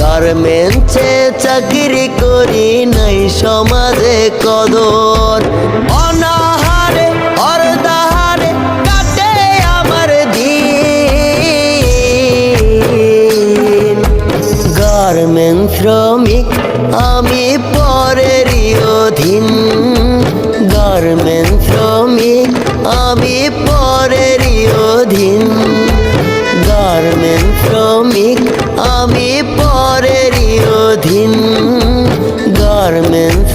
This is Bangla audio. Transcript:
গার্মেন্টসে চাকরি করি নাই, সমাজে কদর। অনাহারে, অর্ধাহারে কাটে আমার দিন। গার্মেন্ট শ্রমিক, আমি পরেরই অধীন। গার্মেন্ট শ্রমিক, আমি পরেরই অধীন। শ্রমিক আমি পরেরই অধীন। গার্মেন্ট